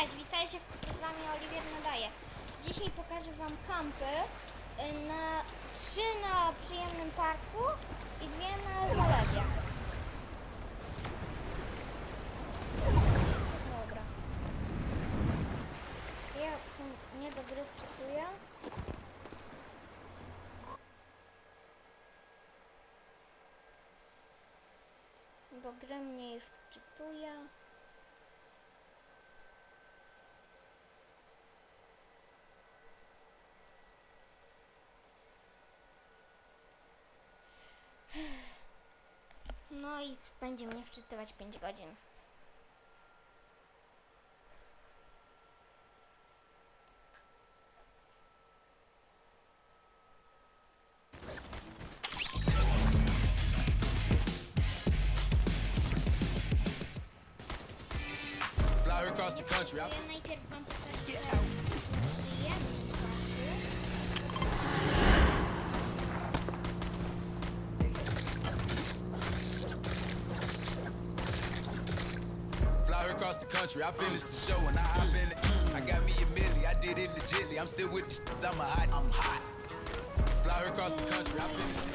Cześć, witajcie z wami Oliwier nadaje. Dzisiaj pokażę wam kampy y, na trzy na przyjemnym parku i dwie na zalewie. Dobra. Ja tu nie do gry wczytuję. Do gry mnie już wczytuje. No i będzie mnie wczytywać 5 godzin. Fly across the country. Country. I finished the show and I hop in it. I got me a milli, I did it legitly. I'm still with the I'm a hot, I'm hot. Fly her across the country. I finished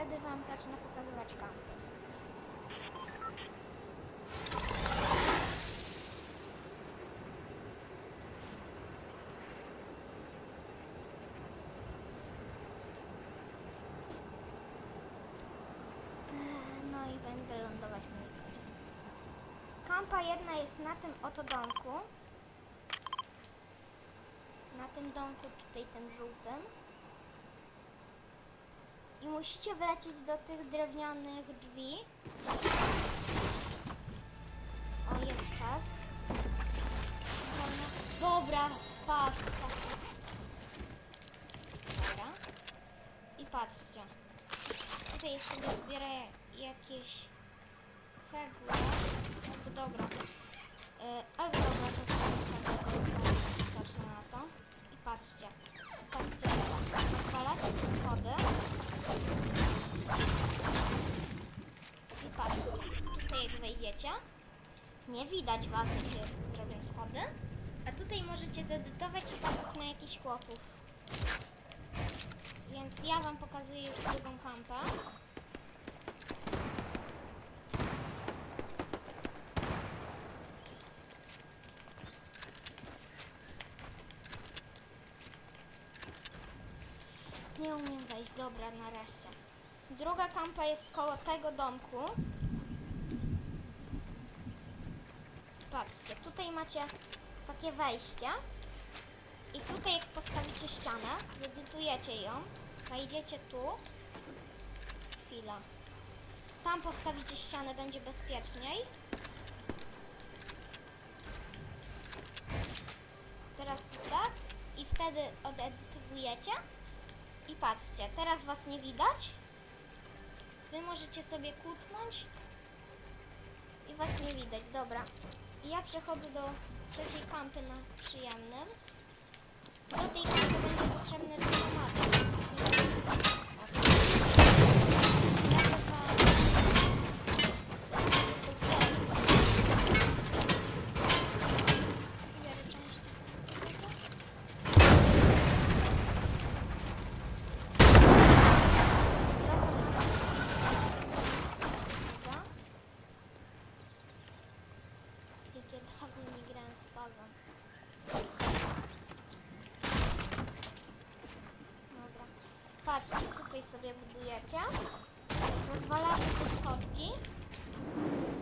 wtedy wam zacznę pokazywać kampy. No i będę lądować. Kampa jedna jest na tym oto domku. Na tym domku tutaj tym żółtym. Musicie wlecieć do tych drewnianych drzwi. O, jest czas. Dobra, spas. Dobra. I patrzcie. Tutaj jeszcze zbiorę jakieś cegły. Albo dobra. Yy, albo dobra, to zacznę na to. I patrzcie. Patrzcie, odpalać schody. I patrzcie. Tutaj jak wejdziecie, nie widać was, jak się zrobią schody. A tutaj możecie zedytować i patrzeć na jakichś chłopów. Więc ja wam pokazuję już drugą kampę. Nie umiem wejść, dobra, nareszcie. Druga kampa jest koło tego domku. Patrzcie, tutaj macie takie wejście. I tutaj jak postawicie ścianę, zedytujecie ją, wejdziecie tu. Chwila. Tam postawicie ścianę, będzie bezpieczniej. Teraz tu tak. I wtedy odedytowujecie. I patrzcie, teraz was nie widać. Wy możecie sobie kucnąć. I was nie widać, dobra. I ja przechodzę do trzeciej kampy na przyjemnym. Do tej kampy będzie dynamat. Jakie dawno nie grałem z Pawłem. Patrzcie, tutaj sobie budujecie. Rozwalacie te schodki.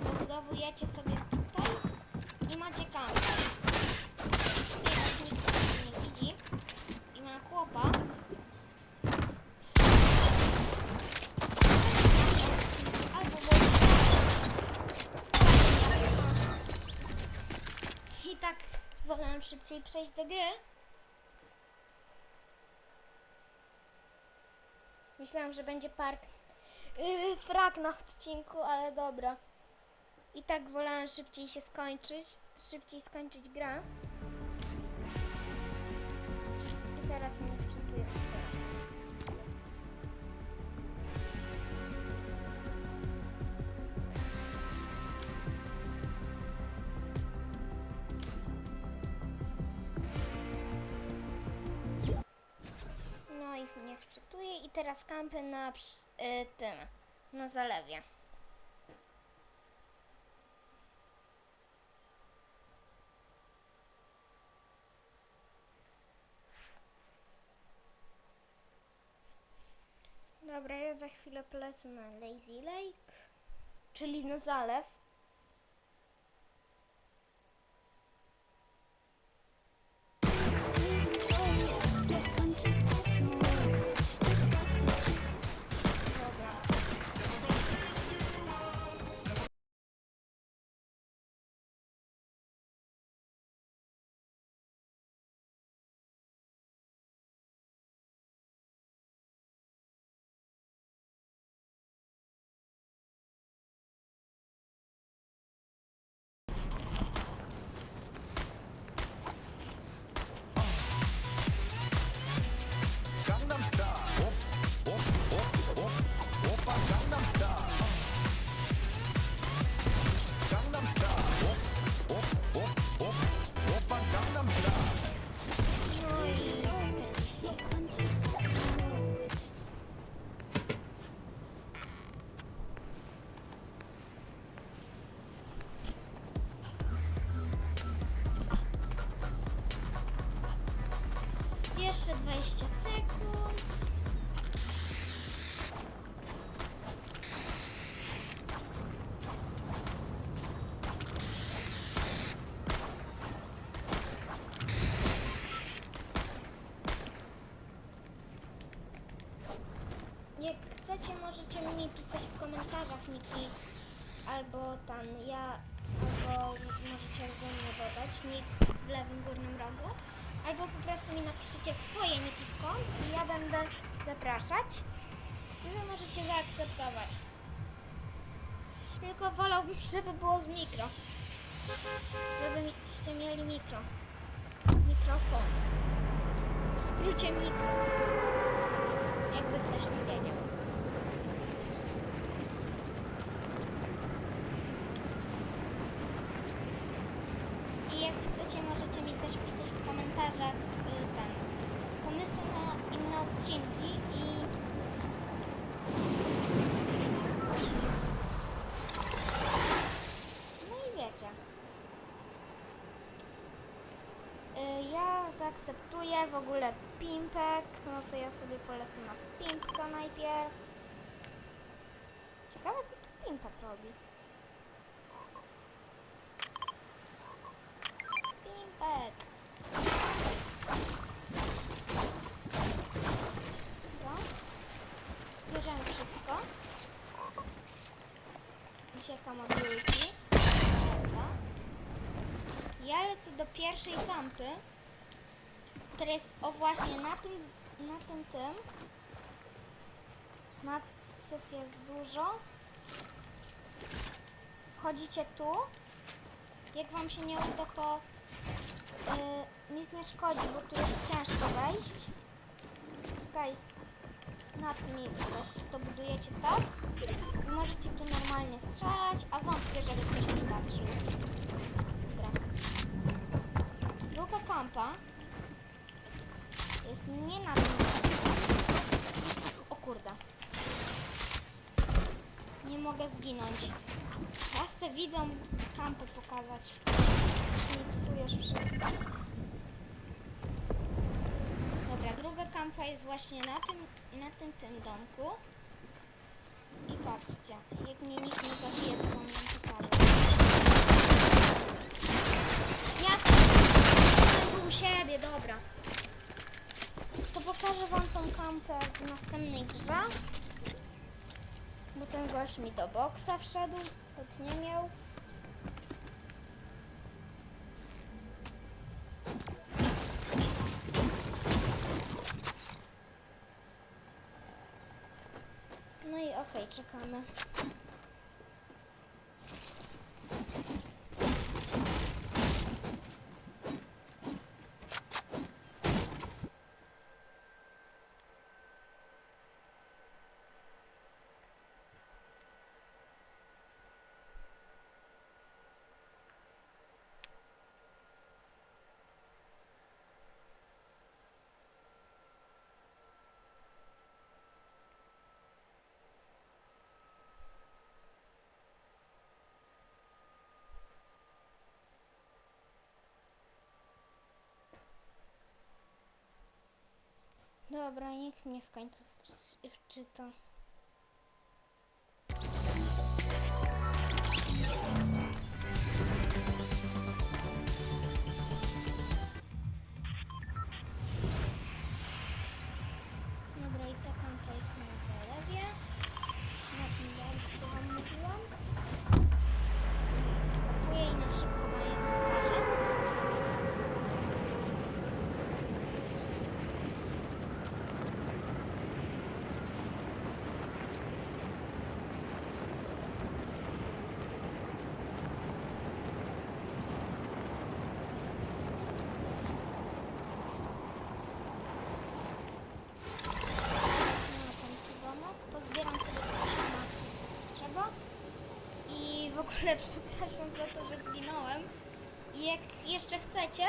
Zabudowujecie sobie tutaj i macie kampę. Teraz nikt tego nie widzi i ma chłopa. I tak wolę szybciej przejść do gry. Myślałam, że będzie park yy, frak na odcinku, ale dobra. I tak wolałam szybciej się skończyć, szybciej skończyć grę. I teraz mnie wczytuje No i mnie wczytuje i teraz kampy na y, tym, na zalewie. Dobra, ja za chwilę polecę na Lazy Lake, czyli na zalew. Dobra. Jeszcze 20 sekund. Prostu mi napiszecie swoje niki w kont i ja będę zapraszać i wy możecie zaakceptować. Tylko wolałbym, żeby było z mikro. Żebyście mieli mikro. Mikrofon. W skrócie mikro. Jakby ktoś nie wiedział. I jak chcecie, możecie mi też pisać ten pomysły na inne odcinki i no i wiecie. Y, Ja zaakceptuję w ogóle Pimpek, no to ja sobie polecę na Pimpka najpierw. Ciekawe co tu Pimpek robi. Pimpek. Dobra. Bierzemy wszystko. Ucieka mobilki. Lecę. Ja lecę do pierwszej kampy, która jest o właśnie na tym, na tym tym. Maców jest dużo. Wchodzicie tu. Jak wam się nie uda, to yy, nic nie szkodzi, bo tu jest ciężko wejść. Tutaj na tym jesteście, to budujecie tak. I możecie tu normalnie strzelać, a wątpię, żeby ktoś mi patrzył. Kampa jest nie na. O kurde. Nie mogę zginąć. Ja chcę widzom kampy pokazać. Mi psujesz wszystko. Dobra, druga kampa jest właśnie na tym, na tym, tym domku. I patrzcie, jak mnie nikt nie zabije, to wam pokażę. Siebie, dobra. To pokażę wam tą kampę w następnej grze. Bo ten gość mi do boksa wszedł, choć nie miał. No i okej, czekamy. Dobra, niech mnie w końcu wczyta. Ogóle przepraszam za to, że zginąłem. I jak jeszcze chcecie,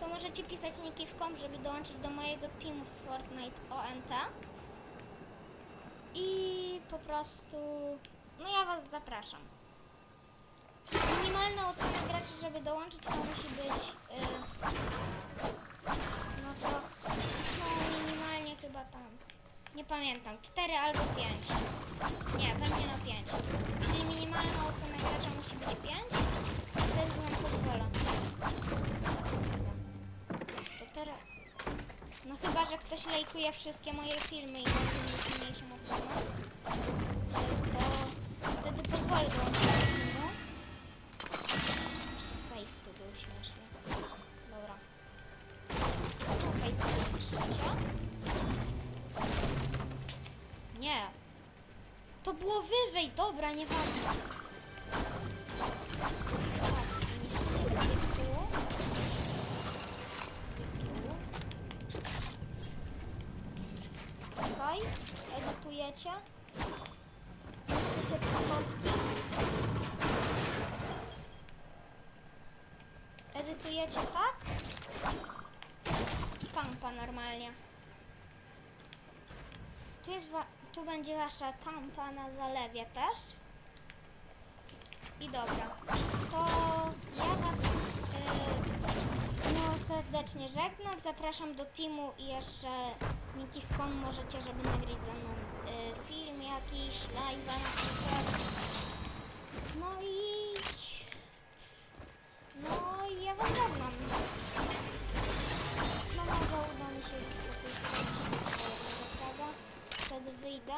to możecie pisać nikiwkom, żeby dołączyć do mojego teamu w Fortnite ONT. I po prostu, no ja was zapraszam. Minimalna ocena graczy, żeby dołączyć, to musi być, yy, no to, no minimalnie chyba tam, nie pamiętam, 4 albo 5. Nie, pewnie na 5. Czyli minimalna ocena gracza musi być 5. Wtedy nam pozwala. To teraz... No chyba, że ktoś lajkuje wszystkie moje filmy i ma tym mniejszą ocenę. To wtedy pozwolę dobra. Niebieski łuk. Tutaj edytujecie. Pochodki. Edytujecie tak. I kampa normalnie. Tu, jest wa- tu będzie wasza kampa na zalewie też. I dobra, to ja was yy, serdecznie żegnam. Zapraszam do teamu i jeszcze Niki w kom możecie, żeby nagrać ze mną yy, film jakiś, live'a na przykład. No i... No i ja was żegnam. Wtedy wyjdę.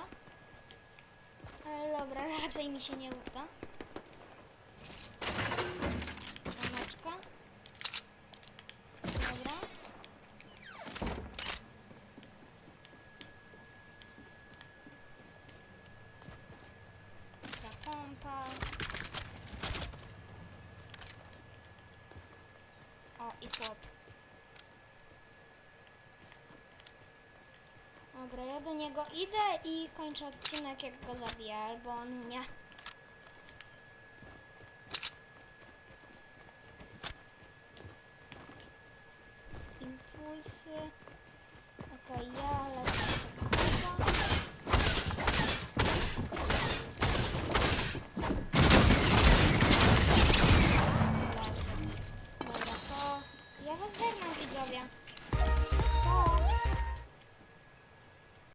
Ale dobra, raczej mi się nie uda. Rameczka. Dobra. Ta pompa. O, i chłop. Dobra, do niego idę i kończę odcinek jak go zabiję, albo on mnie. Impulsy. Okej, ja lecę